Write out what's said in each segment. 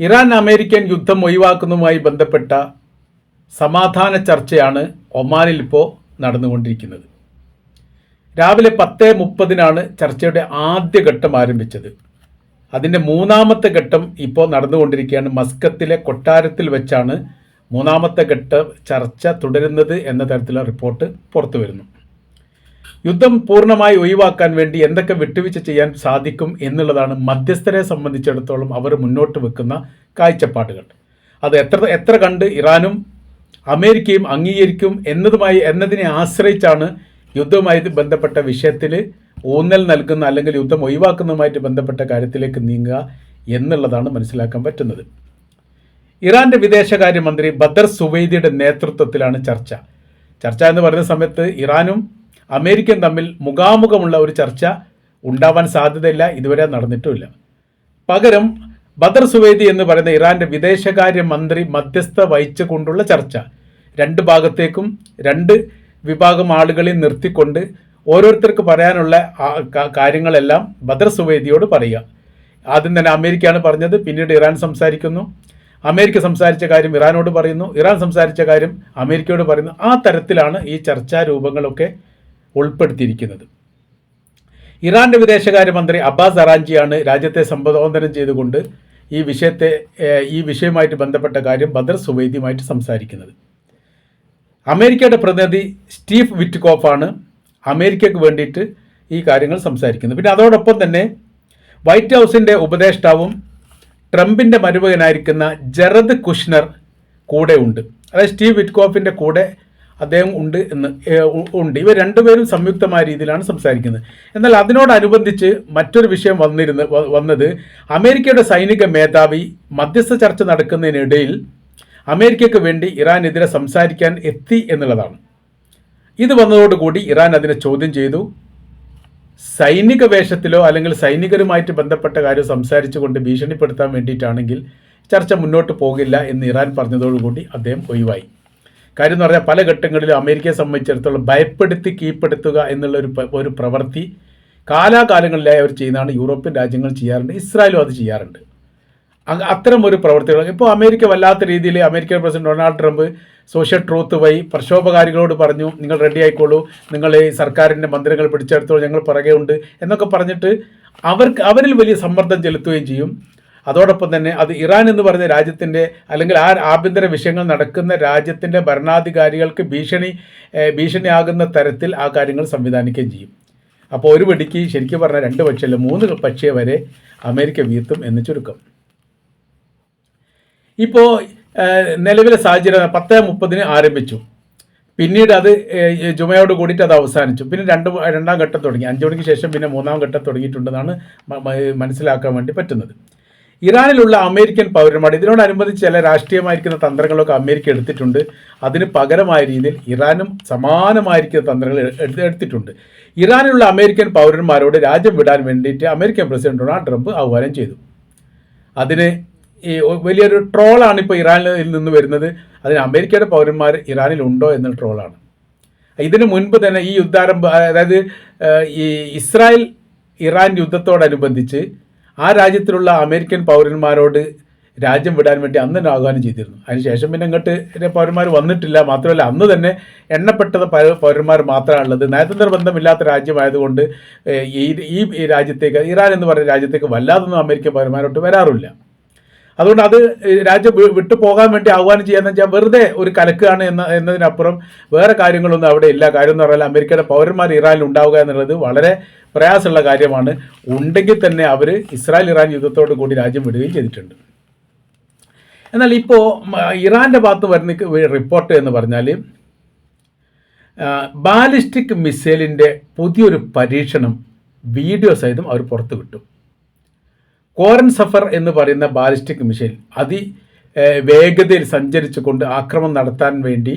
Iran American യുദ്ധം ഒഴിവാക്കുന്നതുമായി ബന്ധപ്പെട്ട സമാധാന ചർച്ചയാണ് ഒമാനിൽ ഇപ്പോൾ നടന്നുകൊണ്ടിരിക്കുന്നത്. രാവിലെ പത്ത് മുപ്പതിനാണ് ചർച്ചയുടെ ആദ്യ ഘട്ടം ആരംഭിച്ചത്. അതിന്റെ മൂന്നാമത്തെ ഘട്ടം ഇപ്പോൾ നടന്നുകൊണ്ടിരിക്കുകയാണ്. മസ്കത്തിലെ കൊട്ടാരത്തിൽ വെച്ചാണ് മൂന്നാമത്തെ ഘട്ട ചർച്ച തുടരുന്നത് എന്ന തരത്തിലുള്ള റിപ്പോർട്ട് പുറത്തു വരുന്നു യുദ്ധം പൂർണമായി ഒഴിവാക്കാൻ വേണ്ടി എന്തൊക്കെ വിട്ടുവീഴ്ച ചെയ്യാൻ സാധിക്കും എന്നുള്ളതാണ് മധ്യസ്ഥരെ സംബന്ധിച്ചിടത്തോളം അവർ മുന്നോട്ട് വെക്കുന്ന കാഴ്ചപ്പാടുകൾ. അത് എത്ര എത്ര കണ്ട് ഇറാനും അമേരിക്കയും അംഗീകരിക്കും എന്നതുമായി എന്നതിനെ ആശ്രയിച്ചാണ് യുദ്ധവുമായി ബന്ധപ്പെട്ട വിഷയത്തിൽ ഊന്നൽ നൽകുന്ന അല്ലെങ്കിൽ യുദ്ധം ഒഴിവാക്കുന്നതുമായിട്ട് ബന്ധപ്പെട്ട കാര്യത്തിലേക്ക് നീങ്ങുക എന്നുള്ളതാണ് മനസ്സിലാക്കാൻ പറ്റുന്നത്. ഇറാന്റെ വിദേശകാര്യമന്ത്രി ബദർ സുവൈദിയുടെ നേതൃത്വത്തിലാണ് ചർച്ച. ചർച്ച എന്ന് പറയുന്ന സമയത്ത് ഇറാനും അമേരിക്കയും തമ്മിൽ മുഖാമുഖമുള്ള ഒരു ചർച്ച ഉണ്ടാവാൻ സാധ്യതയില്ല ഇതുവരെ നടന്നിട്ടുമില്ല. പകരം ബദർ സുവേദി എന്ന് പറയുന്ന ഇറാന്റെ വിദേശകാര്യ മന്ത്രി മധ്യസ്ഥ വഹിച്ചുകൊണ്ടുള്ള ചർച്ച. രണ്ട് ഭാഗത്തേക്കും രണ്ട് വിഭാഗം ആളുകളെ നിർത്തിക്കൊണ്ട് ഓരോരുത്തർക്ക് പറയാനുള്ള കാര്യങ്ങളെല്ലാം ബദർ സുവേദിയോട് പറയുക. ആദ്യം തന്നെ അമേരിക്കയാണ് പറഞ്ഞത് പിന്നീട് ഇറാൻ സംസാരിക്കുന്നു. അമേരിക്ക സംസാരിച്ച കാര്യം ഇറാനോട് പറയുന്നു. ഇറാൻ സംസാരിച്ച കാര്യം അമേരിക്കയോട് പറയുന്നു. ആ തരത്തിലാണ് ഈ ചർച്ചാ രൂപങ്ങളൊക്കെ ഉൾപ്പെടുത്തിയിരിക്കുന്നത്. ഇറാന്റെ വിദേശകാര്യമന്ത്രി അബ്ബാസ് അറാഞ്ചിയാണ് രാജ്യത്തെ സംബോധനം ചെയ്തുകൊണ്ട് ഈ വിഷയത്തെ ഈ വിഷയവുമായിട്ട് ബന്ധപ്പെട്ട കാര്യം ബദർ സുവൈദിയുമായിട്ട് സംസാരിക്കുന്നത്. അമേരിക്കയുടെ പ്രതിനിധി സ്റ്റീവ് വിറ്റ്കോഫാണ് അമേരിക്കയ്ക്ക് വേണ്ടിയിട്ട് ഈ കാര്യങ്ങൾ സംസാരിക്കുന്നത്. പിന്നെ അതോടൊപ്പം തന്നെ വൈറ്റ് ഹൗസിന്റെ ഉപദേഷ്ടാവും ട്രംപിന്റെ മരുമകനായിരിക്കുന്ന ജറദ് കുഷ്നർ കൂടെ ഉണ്ട് അതായത് സ്റ്റീവ് വിറ്റ്കോഫിന്റെ കൂടെ അദ്ദേഹം ഉണ്ട് എന്ന് ഉണ്ട്. ഇവർ രണ്ടുപേരും സംയുക്തമായ രീതിയിലാണ് സംസാരിക്കുന്നത്. എന്നാൽ അതിനോടനുബന്ധിച്ച് മറ്റൊരു വിഷയം വന്നിരുന്നു വന്നത് അമേരിക്കയുടെ സൈനിക മേധാവി മധ്യസ്ഥ ചർച്ച നടക്കുന്നതിനിടയിൽ അമേരിക്കയ്ക്ക് വേണ്ടി ഇറാനെതിരെ സംസാരിക്കാൻ എത്തി എന്നുള്ളതാണ്. ഇത് വന്നതോടുകൂടി ഇറാൻ അതിനെ ചോദ്യം ചെയ്തു. സൈനിക വേഷത്തിലോ അല്ലെങ്കിൽ സൈനികരുമായിട്ട് ബന്ധപ്പെട്ട കാര്യം സംസാരിച്ചുകൊണ്ട് ഭീഷണിപ്പെടുത്താൻ വേണ്ടിയിട്ടാണെങ്കിൽ ചർച്ച മുന്നോട്ട് പോകില്ല എന്ന് ഇറാൻ പറഞ്ഞതോടുകൂടി അദ്ദേഹം ഒഴിവായി. കാര്യം എന്ന് പറഞ്ഞാൽ പല ഘട്ടങ്ങളിലും അമേരിക്കയെ സംബന്ധിച്ചിടത്തോളം ഭയപ്പെടുത്തി കീഴ്പ്പെടുത്തുക എന്നുള്ള ഒരു ഒരു പ്രവൃത്തി കാലാകാലങ്ങളിലായി അവർ ചെയ്യുന്നതാണ് യൂറോപ്യൻ രാജ്യങ്ങൾ ചെയ്യാറുണ്ട് ഇസ്രായേലും അത് ചെയ്യാറുണ്ട്. അത്തരം ഒരു പ്രവർത്തികൾ ഇപ്പോൾ അമേരിക്ക വല്ലാത്ത രീതിയിൽ American president Donald Trump Social Truth വഴി പ്രക്ഷോഭകാരികളോട് പറഞ്ഞു നിങ്ങൾ റെഡി ആയിക്കോളൂ നിങ്ങൾ ഈ സർക്കാരിന്റെ മന്ദിരങ്ങൾ പിടിച്ചെടുത്തോളൂ ഞങ്ങൾ പുറകെ ഉണ്ട് എന്നൊക്കെ പറഞ്ഞിട്ട് അവർക്ക് അവരിൽ വലിയ സമ്മർദ്ദം ചെലുത്തുകയും ചെയ്യും. അതോടൊപ്പം തന്നെ അത് ഇറാൻ എന്ന് പറയുന്ന രാജ്യത്തിന്റെ അല്ലെങ്കിൽ ആ ആഭ്യന്തര വിഷയങ്ങൾ നടക്കുന്ന രാജ്യത്തിന്റെ ഭരണാധികാരികൾക്ക് ഭീഷണി ഭീഷണിയാകുന്ന തരത്തിൽ ആ കാര്യങ്ങൾ സംവിധാനിക്കുകയും ചെയ്യും. അപ്പോൾ ഒരു വെടിക്ക് ശരിക്കും പറഞ്ഞാൽ രണ്ട് പക്ഷിയല്ല മൂന്ന് പക്ഷിയെ വരെ അമേരിക്ക വീഴ്ത്തും എന്ന് ചുരുക്കം. ഇപ്പോൾ നിലവിലെ സാഹചര്യം പത്ത് മുപ്പതിന് ആരംഭിച്ചു. പിന്നീട് അത് ജുമയോട് കൂടിയിട്ട് അത് അവസാനിച്ചു. പിന്നെ രണ്ട് രണ്ടാം ഘട്ടം തുടങ്ങി. അഞ്ച് മണിക്ക് ശേഷം പിന്നെ മൂന്നാം ഘട്ടം തുടങ്ങിയിട്ടുണ്ടെന്നാണ് മനസ്സിലാക്കാൻ വേണ്ടി പറ്റുന്നത്. ഇറാനിലുള്ള അമേരിക്കൻ പൗരന്മാർ ഇതിനോടനുബന്ധിച്ച് ചില രാഷ്ട്രീയമായിരിക്കുന്ന തന്ത്രങ്ങളൊക്കെ അമേരിക്ക എടുത്തിട്ടുണ്ട്. അതിന് പകരമായ രീതിയിൽ ഇറാനും സമാനമായിരിക്കുന്ന തന്ത്രങ്ങൾ എടുത്തിട്ടുണ്ട്. ഇറാനിലുള്ള അമേരിക്കൻ പൗരന്മാരോട് രാജ്യം വിടാൻ വേണ്ടിയിട്ട് അമേരിക്കൻ പ്രസിഡന്റ് ഡൊണാൾഡ് ട്രംപ് ആഹ്വാനം ചെയ്തു. അതിന് ഈ വലിയൊരു ട്രോളാണ് ഇപ്പോൾ ഇറാനിൽ നിന്ന് വരുന്നത്. അതിന് അമേരിക്കയുടെ പൗരന്മാർ ഇറാനിൽ ഉണ്ടോ എന്നുള്ള ട്രോളാണ്. ഇതിനു മുൻപ് തന്നെ ഈ യുദ്ധാരംഭ അതായത് ഈ ഇസ്രായേൽ ഇറാൻ യുദ്ധത്തോടനുബന്ധിച്ച് ആ രാജ്യത്തിലുള്ള അമേരിക്കൻ പൗരന്മാരോട് രാജ്യം വിടാൻ വേണ്ടി അന്ന് തന്നെ ആഹ്വാനം ചെയ്തിരുന്നു. അതിനുശേഷം പിന്നെ അങ്ങോട്ട് പൗരന്മാർ വന്നിട്ടില്ല. മാത്രമല്ല അന്ന് തന്നെ എണ്ണപ്പെട്ടത് പൗരന്മാർ പൗരന്മാർ മാത്രമാണുള്ളത്. നയതന്ത്ര ബന്ധമില്ലാത്ത രാജ്യമായതുകൊണ്ട് ഈ ഈ രാജ്യത്തേക്ക് ഇറാൻ എന്ന് പറയുന്ന രാജ്യത്തേക്ക് വല്ലാതൊന്നും അമേരിക്കൻ പൗരന്മാരോട്ട് വരാറില്ല. അതുകൊണ്ട് അത് രാജ്യം വിട്ടു പോകാൻ വേണ്ടി ആഹ്വാനം ചെയ്യാന്ന് വെച്ചാൽ വെറുതെ ഒരു കലക്കുകയാണ് എന്ന എന്നതിനപ്പുറം വേറെ കാര്യങ്ങളൊന്നും അവിടെ ഇല്ല. കാര്യം എന്ന് പറഞ്ഞാൽ അമേരിക്കയുടെ പൗരന്മാർ ഇറാനിൽ ഉണ്ടാവുക എന്നുള്ളത് വളരെ പ്രയാസമുള്ള കാര്യമാണ്. ഉണ്ടെങ്കിൽ തന്നെ അവർ ഇസ്രായേൽ ഇറാൻ യുദ്ധത്തോട് കൂടി രാജ്യം വിടുകയും ചെയ്തിട്ടുണ്ട്. എന്നാൽ ഇപ്പോൾ ഇറാന്റെ ഭാഗത്ത് വരുന്ന റിപ്പോർട്ട് എന്ന് പറഞ്ഞാൽ ബാലിസ്റ്റിക് മിസൈലിന്റെ പുതിയൊരു പരീക്ഷണം വീഡിയോ സഹിതം അവർ പുറത്തു വിട്ടു കോരൻ സഫർ എന്ന് പറയുന്ന ബാലിസ്റ്റിക് മിസൈൽ അതി വേഗതയിൽ സഞ്ചരിച്ചുകൊണ്ട് ആക്രമണം നടത്താൻ വേണ്ടി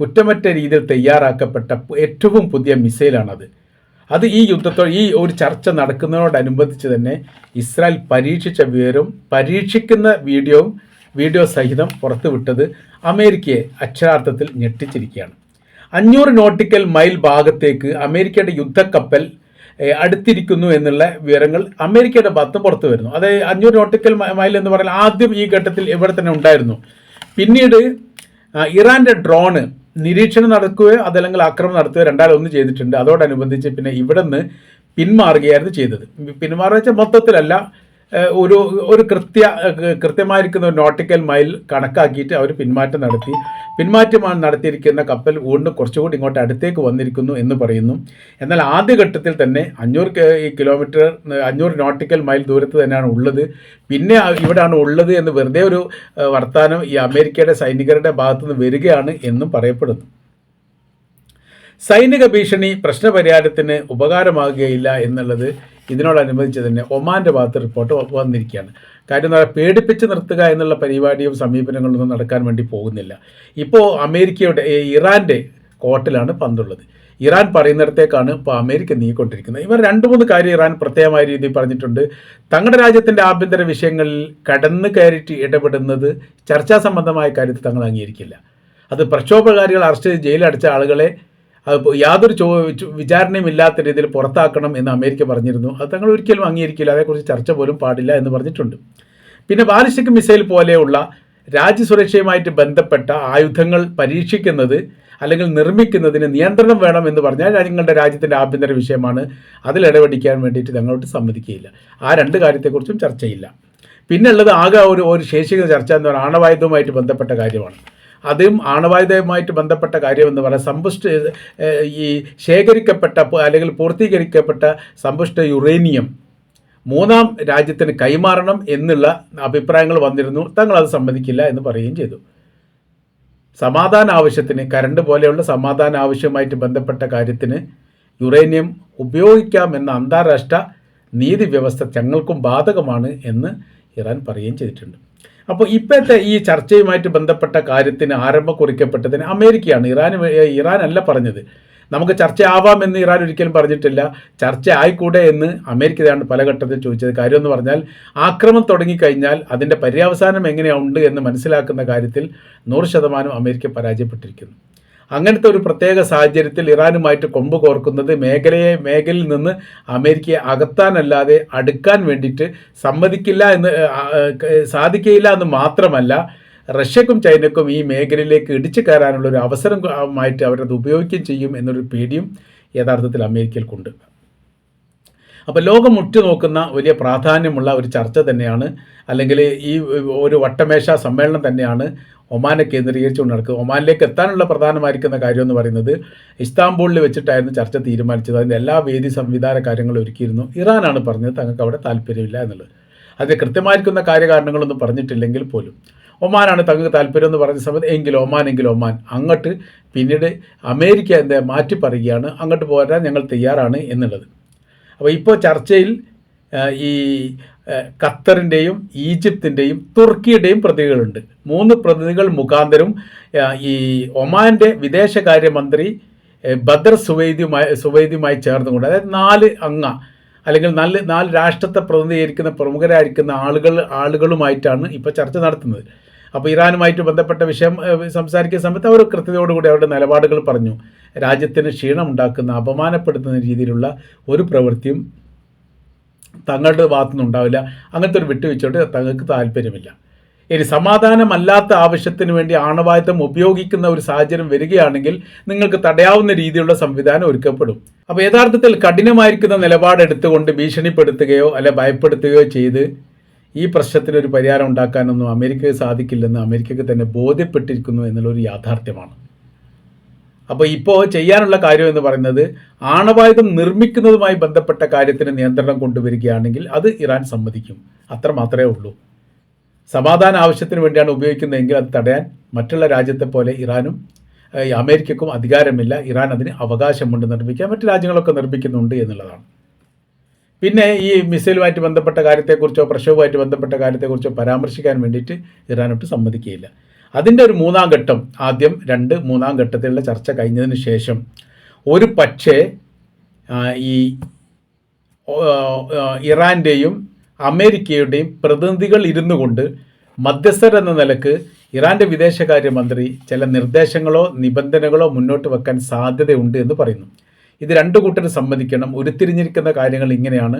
കുറ്റമറ്റ രീതിയിൽ തയ്യാറാക്കപ്പെട്ട ഏറ്റവും പുതിയ മിസൈലാണത്. അത് ഈ യുദ്ധത്തോ ഈ ഒരു ചർച്ച നടക്കുന്നതിനോടനുബന്ധിച്ച് തന്നെ ഇസ്രായേൽ പരീക്ഷിച്ച വിവരവും പരീക്ഷിക്കുന്ന വീഡിയോവും വീഡിയോ സഹിതം പുറത്തുവിട്ടത് അമേരിക്കയെ അക്ഷരാർത്ഥത്തിൽ ഞെട്ടിച്ചിരിക്കുകയാണ്. അഞ്ഞൂറ് നോട്ടിക്കൽ മൈൽ ഭാഗത്തേക്ക് അമേരിക്കയുടെ യുദ്ധക്കപ്പൽ അടുത്തിരിക്കുന്നു എന്നുള്ള വിവരങ്ങൾ അമേരിക്കയുടെ ഭാഗത്ത് പുറത്തു വരുന്നു. അത് അഞ്ഞൂറ് നോട്ടിക്കൽ മൈൽ എന്ന് പറഞ്ഞാൽ ആദ്യം ഈ ഘട്ടത്തിൽ ഇവിടെ തന്നെ ഉണ്ടായിരുന്നു. പിന്നീട് ഇറാന്റെ ഡ്രോണ് നിരീക്ഷണം നടക്കുകയോ അതല്ലെങ്കിൽ ആക്രമണം നടത്തുകയോ രണ്ടാലും ഒന്ന് ചെയ്തിട്ടുണ്ട്. അതോടനുബന്ധിച്ച് പിന്നെ ഇവിടെ നിന്ന് പിന്മാറുകയായിരുന്നു ചെയ്തത്. പിന്മാറുക വെച്ചാൽ മൊത്തത്തിലല്ല ഒരു ഒരു കൃത്യ കൃത്യമായിരിക്കുന്ന ഒരു നോട്ടിക്കൽ മൈൽ കണക്കാക്കിയിട്ട് അവർ പിന്മാറ്റം നടത്തി. പിന്മാറ്റമാണ് നടത്തിയിരിക്കുന്ന കപ്പൽ വീണ്ടും കുറച്ചുകൂടി ഇങ്ങോട്ട് അടുത്തേക്ക് വന്നിരിക്കുന്നു എന്ന് പറയുന്നു. എന്നാൽ ആദ്യഘട്ടത്തിൽ തന്നെ അഞ്ഞൂറ് കിലോമീറ്റർ അഞ്ഞൂറ് നോട്ടിക്കൽ മൈൽ ദൂരത്ത് തന്നെയാണ് ഉള്ളത്. പിന്നെ ഇവിടാണ് ഉള്ളത് എന്ന് വെറുതെ ഒരു വർത്തമാനം ഈ അമേരിക്കയുടെ സൈനികരുടെ ഭാഗത്തുനിന്ന് വരികയാണ് എന്നും പറയപ്പെടുന്നു. സൈനിക ഭീഷണി പ്രശ്നപരിഹാരത്തിന് ഉപകാരമാകുകയില്ല എന്നുള്ളത് ഇതിനോടനുബന്ധിച്ച് തന്നെ ഒമാന്റെ ഭാഗത്ത് റിപ്പോർട്ട് വന്നിരിക്കുകയാണ്. കാര്യം എന്താ പേടിപ്പിച്ച് നിർത്തുക എന്നുള്ള പരിപാടിയും സമീപനങ്ങളൊന്നും നടക്കാൻ വേണ്ടി പോകുന്നില്ല. ഇപ്പോൾ അമേരിക്കയുടെ ഇറാന്റെ കോട്ടിലാണ് പന്തുള്ളത്. ഇറാൻ പറയുന്നിടത്തേക്കാണ് ഇപ്പോൾ അമേരിക്ക നീങ്ങിക്കൊണ്ടിരിക്കുന്നത്. ഇവർ രണ്ട് മൂന്ന് കാര്യം ഇറാൻ പ്രത്യേകമായ രീതിയിൽ പറഞ്ഞിട്ടുണ്ട്. തങ്ങളുടെ രാജ്യത്തിന്റെ ആഭ്യന്തര വിഷയങ്ങളിൽ കടന്നു കയറിയിട്ട് ഇടപെടുന്നത് ചർച്ചാ സംബന്ധമായ കാര്യത്തിൽ തങ്ങൾ അംഗീകരിക്കില്ല. അത് പ്രക്ഷോഭകാരികൾ അറസ്റ്റ് ചെയ്ത് ജയിലടച്ച ആളുകളെ യാതൊരു ചോ വിചാരണയും ഇല്ലാത്ത രീതിയിൽ പുറത്താക്കണം എന്ന് അമേരിക്ക പറഞ്ഞിരുന്നു. അത് തങ്ങൾ ഒരിക്കലും അംഗീകരിക്കില്ല. അതേക്കുറിച്ച് ചർച്ച പോലും പാടില്ല എന്ന് പറഞ്ഞിട്ടുണ്ട്. പിന്നെ ബാലിസ്റ്റിക് മിസൈൽ പോലെയുള്ള രാജ്യസുരക്ഷയുമായിട്ട് ബന്ധപ്പെട്ട ആയുധങ്ങൾ പരീക്ഷിക്കുന്നത് അല്ലെങ്കിൽ നിർമ്മിക്കുന്നതിന് നിയന്ത്രണം വേണം എന്ന് പറഞ്ഞാൽ ഞങ്ങളുടെ രാജ്യത്തിന്റെ ആഭ്യന്തര വിഷയമാണ്. അതിൽ ഇടപെടിക്കാൻ വേണ്ടിയിട്ട് ഞങ്ങളോട് സമ്മതിക്കുകയില്ല. ആ രണ്ട് കാര്യത്തെക്കുറിച്ചും ചർച്ചയില്ല. പിന്നെ ഉള്ളത് ആകെ ഒരു ഒരു ശേഷിക്കുന്ന ചർച്ച എന്ന് പറയുന്നത് ആണവായുധവുമായിട്ട് ബന്ധപ്പെട്ട കാര്യമാണ്. അതും ആണവായുധവുമായിട്ട് ബന്ധപ്പെട്ട കാര്യമെന്ന് പറയാം. സമ്പുഷ്ട ഈ ശേഖരിക്കപ്പെട്ട അല്ലെങ്കിൽ പൂർത്തീകരിക്കപ്പെട്ട സമ്പുഷ്ട യുറേനിയം മൂന്നാം രാജ്യത്തിന് കൈമാറണം എന്നുള്ള അഭിപ്രായങ്ങൾ വന്നിരുന്നു. തങ്ങൾ അത് സമ്മതിക്കില്ല എന്ന് പറയുകയും ചെയ്തു. സമാധാന ആവശ്യത്തിന് കരണ്ട് പോലെയുള്ള സമാധാന ആവശ്യവുമായിട്ട് ബന്ധപ്പെട്ട കാര്യത്തിന് യുറേനിയം ഉപയോഗിക്കാമെന്ന അന്താരാഷ്ട്ര നീതി വ്യവസ്ഥ തങ്ങൾക്കും ബാധകമാണ് എന്ന് ഇറാൻ പറയുകയും ചെയ്തിട്ടുണ്ട്. അപ്പോൾ ഇപ്പോഴത്തെ ഈ ചർച്ചയുമായിട്ട് ബന്ധപ്പെട്ട കാര്യത്തിന് ആരംഭം കുറിക്കപ്പെട്ടതിന് അമേരിക്കയാണ്. ഇറാൻ ഇറാൻ അല്ല പറഞ്ഞത്. നമുക്ക് ചർച്ചയാവാമെന്ന് ഇറാൻ ഒരിക്കലും പറഞ്ഞിട്ടില്ല. ചർച്ച ആയിക്കൂടെ എന്ന് അമേരിക്കയാണ് പല ഘട്ടത്തിൽ ചോദിച്ചത്. കാര്യം എന്ന് പറഞ്ഞാൽ ആക്രമം തുടങ്ങിക്കഴിഞ്ഞാൽ അതിന്റെ പര്യവസാനം എങ്ങനെയുണ്ട് എന്ന് മനസ്സിലാക്കുന്ന കാര്യത്തിൽ നൂറ് ശതമാനം അമേരിക്ക പരാജയപ്പെട്ടിരിക്കുന്നു. അങ്ങനത്തെ ഒരു പ്രത്യേക സാഹചര്യത്തിൽ ഇറാനുമായിട്ട് കൊമ്പ് കോർക്കുന്നത് മേഖലയെ മേഖലയിൽ നിന്ന് അമേരിക്കയെ അകത്താനല്ലാതെ അടുക്കാൻ വേണ്ടിയിട്ട് സമ്മതിക്കില്ല എന്ന് സാധിക്കുകയില്ല എന്ന് മാത്രമല്ല റഷ്യക്കും ചൈനക്കും ഈ മേഖലയിലേക്ക് ഇടിച്ചു കയറാനുള്ള ഒരു അവസരമായിട്ട് അവരത് ഉപയോഗിക്കുകയും ചെയ്യും എന്നൊരു പേടിയും യഥാർത്ഥത്തിൽ അമേരിക്കയിൽ കൊണ്ട് അപ്പോൾ ലോകം ഉറ്റുനോക്കുന്ന വലിയ പ്രാധാന്യമുള്ള ഒരു ചർച്ച തന്നെയാണ് അല്ലെങ്കിൽ ഈ ഒരു വട്ടമേശ സമ്മേളനം തന്നെയാണ് ഒമാനെ കേന്ദ്രീകരിച്ചുകൊണ്ട് നടക്കുക ഒമാനിലേക്ക് എത്താനുള്ള പ്രധാനമായിരിക്കുന്ന കാര്യം എന്ന് പറയുന്നത് ഇസ്താംബൂളിൽ വെച്ചിട്ടായിരുന്നു ചർച്ച തീരുമാനിച്ചത്. അതിന്റെ എല്ലാ വേദി സംവിധാന കാര്യങ്ങളും ഒരുക്കിയിരുന്നു. ഇറാനാണ് പറഞ്ഞത്. തങ്ങൾക്ക് അവിടെ താല്പര്യമില്ല എന്നുള്ളത്. അതിന് കൃത്യമായിരിക്കുന്ന കാര്യകാരണങ്ങളൊന്നും പറഞ്ഞിട്ടില്ലെങ്കിൽ പോലും. ഒമാനാണ് തങ്ങൾക്ക് താല്പര്യം എന്ന് പറഞ്ഞ സമയത്ത് എങ്കിൽ ഒമാൻ എങ്കിൽ ഒമാൻ. അങ്ങോട്ട് പിന്നീട് അമേരിക്ക എന്താ മാറ്റി പറയുകയാണ്. അങ്ങോട്ട് പോരാൻ ഞങ്ങൾ തയ്യാറാണ് എന്നുള്ളത്. അപ്പോൾ ഇപ്പോൾ ചർച്ചയിൽ ഈ ഖത്തറിന്റെയും ഈജിപ്തിന്റെയും തുർക്കിയുടെയും പ്രതിനിധികളുണ്ട് മൂന്ന് പ്രതിനിധികൾ മുഖാന്തരം ഈ ഒമാന്റെ വിദേശകാര്യമന്ത്രി ബദർ സുവൈദിയുമായി സുവൈദിയുമായി ചേർന്നുകൊണ്ട് അതായത് നാല് അംഗ അല്ലെങ്കിൽ നല്ല നാല് രാഷ്ട്രത്തെ പ്രതിനിധീകരിക്കുന്ന പ്രമുഖരായിരിക്കുന്ന ആളുകൾ ആളുകളുമായിട്ടാണ് ഇപ്പോൾ ചർച്ച നടത്തുന്നത്. അപ്പോൾ ഇറാനുമായിട്ട് ബന്ധപ്പെട്ട വിഷയം സംസാരിക്കുന്ന സമയത്ത് അവർ കൃത്യതയോടുകൂടി അവരുടെ നിലപാടുകൾ പറഞ്ഞു. രാജ്യത്തിന് ക്ഷീണമുണ്ടാക്കുന്ന അപമാനപ്പെടുത്തുന്ന രീതിയിലുള്ള ഒരു പ്രവൃത്തിയും തങ്ങളുടെ ഭാഗത്തുനിന്ന് ഉണ്ടാവില്ല. അങ്ങനത്തെ ഒരു വിട്ടുവെച്ചോട്ട് തങ്ങൾക്ക് താല്പര്യമില്ല. ഇനി സമാധാനമല്ലാത്ത ആവശ്യത്തിന് വേണ്ടി ആണവായുധം ഉപയോഗിക്കുന്ന ഒരു സാഹചര്യം വരികയാണെങ്കിൽ നിങ്ങൾക്ക് തടയാവുന്ന രീതിയിലുള്ള സംവിധാനം ഒരുക്കപ്പെടും. അപ്പോൾ യഥാർത്ഥത്തിൽ കഠിനമായിരിക്കുന്ന നിലപാടെടുത്തുകൊണ്ട് ഭീഷണിപ്പെടുത്തുകയോ അല്ലെ ഭയപ്പെടുത്തുകയോ ചെയ്ത് ഈ പ്രശ്നത്തിന് ഒരു പരിഹാരം ഉണ്ടാക്കാനൊന്നും അമേരിക്കയ്ക്ക് സാധിക്കില്ലെന്ന് അമേരിക്കയ്ക്ക് തന്നെ ബോധ്യപ്പെട്ടിരിക്കുന്നു എന്നുള്ളൊരു യാഥാർത്ഥ്യമാണ്. അപ്പോൾ ഇപ്പോൾ ചെയ്യാനുള്ള കാര്യം എന്ന് പറയുന്നത് ആണവായുധം നിർമ്മിക്കുന്നതുമായി ബന്ധപ്പെട്ട കാര്യത്തിന് നിയന്ത്രണം കൊണ്ടുവരികയാണെങ്കിൽ അത് ഇറാൻ സമ്മതിക്കും. അത്ര മാത്രമേ ഉള്ളൂ. സമാധാന ആവശ്യത്തിന് വേണ്ടിയാണ് ഉപയോഗിക്കുന്നതെങ്കിൽ അത് തടയാൻ മറ്റുള്ള രാജ്യത്തെ പോലെ ഇറാനും അമേരിക്കക്കും അധികാരമില്ല. ഇറാൻ അതിന് അവകാശമുണ്ട്. നിർമ്മിക്കാൻ മറ്റു രാജ്യങ്ങളൊക്കെ നിർമ്മിക്കുന്നുണ്ട് എന്നുള്ളതാണ്. പിന്നെ ഈ മിസൈലുമായിട്ട് ബന്ധപ്പെട്ട കാര്യത്തെക്കുറിച്ചോ പ്രക്ഷോഭവുമായിട്ട് ബന്ധപ്പെട്ട കാര്യത്തെക്കുറിച്ചോ പരാമർശിക്കാൻ വേണ്ടിയിട്ട് ഇറാനൊട്ട് സമ്മതിക്കുകയില്ല. അതിന്റെ ഒരു മൂന്നാം ഘട്ടം ആദ്യം രണ്ട് മൂന്നാം ഘട്ടത്തിലുള്ള ചർച്ച കഴിഞ്ഞതിന് ശേഷം ഒരു പക്ഷേ ഈ ഇറാന്റെയും അമേരിക്കയുടെയും പ്രതിനിധികൾ ഇരുന്നു കൊണ്ട് മധ്യസ്ഥർ എന്ന നിലയ്ക്ക് ഇറാന്റെ വിദേശകാര്യമന്ത്രി ചില നിർദ്ദേശങ്ങളോ നിബന്ധനകളോ മുന്നോട്ട് വെക്കാൻ സാധ്യതയുണ്ട് എന്ന് പറയുന്നു. ഇത് രണ്ടു കൂട്ടരും സമ്മതിക്കണം. ഉരുത്തിരിഞ്ഞിരിക്കുന്ന കാര്യങ്ങൾ ഇങ്ങനെയാണ്.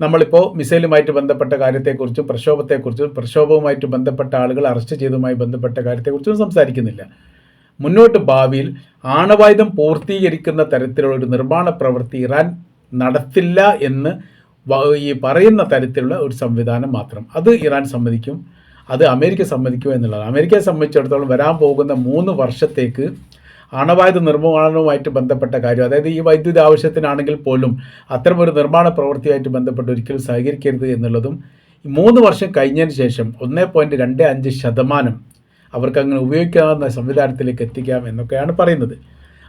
നമ്മളിപ്പോൾ മിസൈലുമായിട്ട് ബന്ധപ്പെട്ട കാര്യത്തെക്കുറിച്ചും പ്രക്ഷോഭത്തെക്കുറിച്ചും പ്രക്ഷോഭവുമായിട്ട് ബന്ധപ്പെട്ട ആളുകൾ അറസ്റ്റ് ചെയ്തതുമായി ബന്ധപ്പെട്ട കാര്യത്തെക്കുറിച്ചും സംസാരിക്കുന്നില്ല. മുന്നോട്ട് ഭാവിയിൽ ആണവായുധം പൂർത്തീകരിക്കുന്ന തരത്തിലുള്ള ഒരു നിർമ്മാണ പ്രവൃത്തി ഇറാൻ നടത്തില്ല എന്ന് ഈ പറയുന്ന തരത്തിലുള്ള ഒരു സംവിധാനം മാത്രം. അത് ഇറാൻ സമ്മതിക്കും അത് അമേരിക്ക സമ്മതിക്കും എന്നുള്ളതാണ്. അമേരിക്കയെ സംബന്ധിച്ചിടത്തോളം വരാൻ പോകുന്ന മൂന്ന് വർഷത്തേക്ക് അണവായുധ നിർമ്മാണവുമായിട്ട് ബന്ധപ്പെട്ട കാര്യം. അതായത് ഈ വൈദ്യുതി ആവശ്യത്തിനാണെങ്കിൽ പോലും അത്തരമൊരു നിർമ്മാണ പ്രവൃത്തിയായിട്ട് ബന്ധപ്പെട്ട് ഒരിക്കലും സഹകരിക്കരുത് എന്നുള്ളതും മൂന്ന് വർഷം കഴിഞ്ഞതിന് ശേഷം ഒന്നേ പോയിന്റ് രണ്ട് അഞ്ച് ശതമാനം അവർക്ക് അങ്ങനെ ഉപയോഗിക്കാവുന്ന സംവിധാനത്തിലേക്ക് എത്തിക്കാം എന്നൊക്കെയാണ് പറയുന്നത്.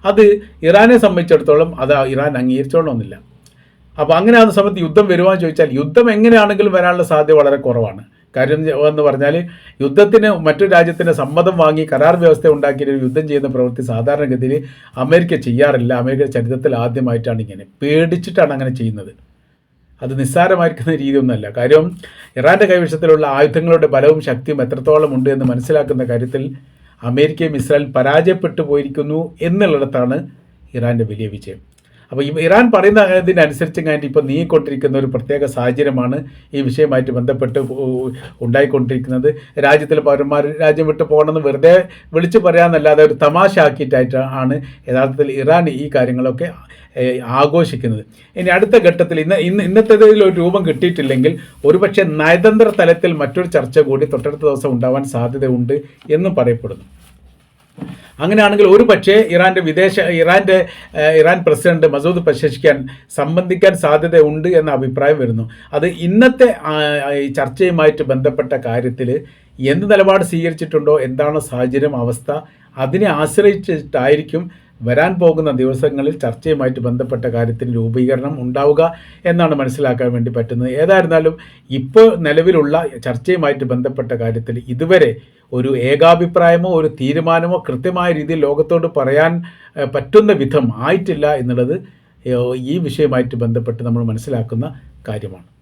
അത് ഇറാനെ സംബന്ധിച്ചിടത്തോളം അത് ഇറാൻ അംഗീകരിച്ചോളണമെന്നില്ല. അപ്പോൾ അങ്ങനെ ആ സമയത്ത് യുദ്ധം വരുവാൻ ചോദിച്ചാൽ യുദ്ധം എങ്ങനെയാണെങ്കിലും വരാനുള്ള സാധ്യത വളരെ കുറവാണ്. കാര്യം എന്ന് പറഞ്ഞാൽ യുദ്ധത്തിന് മറ്റു രാജ്യത്തിന് സമ്മതം വാങ്ങി കരാർ വ്യവസ്ഥ ഉണ്ടാക്കിയിട്ട് യുദ്ധം ചെയ്യുന്ന പ്രവൃത്തി സാധാരണഗതിയിൽ അമേരിക്ക ചെയ്യാറില്ല. അമേരിക്ക ചരിത്രത്തിൽ ആദ്യമായിട്ടാണ് ഇങ്ങനെ. പേടിച്ചിട്ടാണ് അങ്ങനെ ചെയ്യുന്നത്. അത് നിസ്സാരമായിരിക്കുന്ന രീതിയൊന്നുമല്ല. കാര്യം ഇറാന്റെ കൈവശത്തിലുള്ള ആയുധങ്ങളുടെ ബലവും ശക്തിയും എത്രത്തോളം ഉണ്ട് എന്ന് മനസ്സിലാക്കുന്ന കാര്യത്തിൽ അമേരിക്കയും ഇസ്രായേൽ പരാജയപ്പെട്ടു പോയിരിക്കുന്നു എന്നുള്ളിടത്താണ് ഇറാന്റെ വലിയ വിജയം. അപ്പോൾ ഈ ഇറാൻ പറയുന്ന ഇതിനനുസരിച്ച് കഴിഞ്ഞിട്ട് ഇപ്പോൾ നീങ്ങിക്കൊണ്ടിരിക്കുന്ന ഒരു പ്രത്യേക സാഹചര്യമാണ് ഈ വിഷയമായിട്ട് ബന്ധപ്പെട്ട് ഉണ്ടായിക്കൊണ്ടിരിക്കുന്നത്. രാജ്യത്തിലെ പൗരന്മാർ രാജ്യം വിട്ടു പോകണമെന്ന് വെറുതെ വിളിച്ചു പറയാമെന്നല്ലാതെ ഒരു തമാശ ആക്കിയിട്ടായിട്ടാണ് യഥാർത്ഥത്തിൽ ഇറാൻ ഈ കാര്യങ്ങളൊക്കെ ആഘോഷിക്കുന്നത്. ഇനി അടുത്ത ഘട്ടത്തിൽ ഇന്ന് ഇന്ന് ഇന്നത്തേതിൽ ഒരു രൂപം കിട്ടിയിട്ടില്ലെങ്കിൽ ഒരുപക്ഷെ നയതന്ത്ര തലത്തിൽ മറ്റൊരു ചർച്ച കൂടി തൊട്ടടുത്ത ദിവസം ഉണ്ടാവാൻ സാധ്യതയുണ്ട് എന്നും പറയപ്പെടുന്നു. അങ്ങനെയാണെങ്കിൽ ഒരു പക്ഷേ ഇറാന്റെ വിദേശ ഇറാന്റെ ഇറാൻ പ്രസിഡന്റ് മസൂദ് പശേഷിക്കാൻ സംബന്ധിക്കാൻ സാധ്യതയുണ്ട് എന്ന അഭിപ്രായം വരുന്നു. അത് ഇന്നത്തെ ഈ ചർച്ചയുമായിട്ട് ബന്ധപ്പെട്ട കാര്യത്തിൽ എന്ത് നിലപാട് സ്വീകരിച്ചിട്ടുണ്ടോ എന്താണ് സാഹചര്യം അവസ്ഥ അതിനെ ആശ്രയിച്ചിട്ടായിരിക്കും വരാൻ പോകുന്ന ദിവസങ്ങളിൽ ചർച്ചയുമായിട്ട് ബന്ധപ്പെട്ട കാര്യത്തിന് രൂപീകരണം ഉണ്ടാവുക എന്നാണ് മനസ്സിലാക്കാൻ വേണ്ടി പറ്റുന്നത്. ഏതായിരുന്നാലും ഇപ്പോൾ നിലവിലുള്ള ചർച്ചയുമായിട്ട് ബന്ധപ്പെട്ട കാര്യത്തിൽ ഇതുവരെ ഒരു ഏകാഭിപ്രായമോ ഒരു തീരുമാനമോ കൃത്യമായ രീതിയിൽ ലോകത്തോട് പറയാൻ പറ്റുന്ന വിധം ആയിട്ടില്ല എന്നുള്ളത് ഈ വിഷയമായിട്ട് ബന്ധപ്പെട്ട് നമ്മൾ മനസ്സിലാക്കുന്ന കാര്യമാണ്.